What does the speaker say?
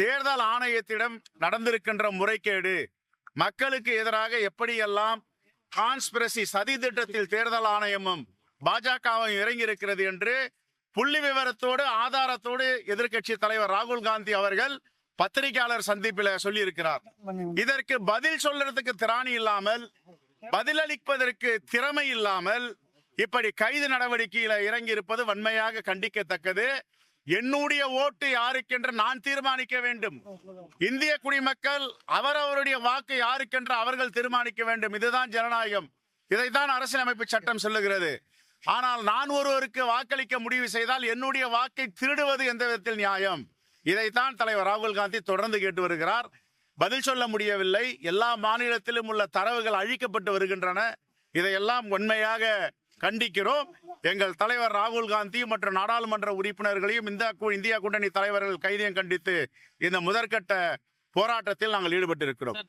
தேர்தல் ஆணையத்திடம் நடந்திருக்கின்ற முறைகேடு மக்களுக்கு எதிராக எப்படியெல்லாம் கான்ஸ்பிரசி சதி திட்டத்தில் தேர்தல் ஆணையமும் பாஜகவும் இறங்கி இருக்கிறது என்று புள்ளி விவரத்தோடு ஆதாரத்தோடு எதிர்க்கட்சி தலைவர் ராகுல் காந்தி அவர்கள் பத்திரிகையாளர் சந்திப்பில் சொல்லியிருக்கிறார். இதற்கு பதில் சொல்றதுக்கு திராணி இல்லாமல் பதிலளிப்பதற்கு திறமை இல்லாமல் இப்படி கைது நடவடிக்கையில இறங்கி இருப்பது வன்மையாக கண்டிக்கத்தக்கது. என்னுடைய ஓட்டு யாருக்கென்று நான் தீர்மானிக்க வேண்டும். இந்திய குடிமக்கள் அவரவருடைய வாக்கு யாருக்கென்று அவர்கள் தீர்மானிக்க வேண்டும். இதுதான் ஜனநாயகம். இதைத்தான் அரசியலமைப்பு சட்டம் சொல்லுகிறது. ஆனால் நான் ஒருவருக்கு வாக்களிக்க முடிவு செய்தால் என்னுடைய வாக்கை திருடுவது எந்த விதத்தில் நியாயம்? இதைத்தான் தலைவர் ராகுல் காந்தி தொடர்ந்து கேட்டு வருகிறார். பதில் சொல்ல முடியவில்லை. எல்லா மாநிலத்திலும் உள்ள தரவுகள் அழிக்கப்பட்டு வருகின்றன. இதையெல்லாம் உண்மையாக கண்டிக்கிறோம். எங்கள் தலைவர் ராகுல் காந்தி மற்றும் நாடாளுமன்ற உறுப்பினர்களையும் இந்த இந்தியா கூட்டணி தலைவர்கள் கைதியம் கண்டித்து இந்த முதற்கட்ட போராட்டத்தில் நாங்கள் ஈடுபட்டிருக்கிறோம்.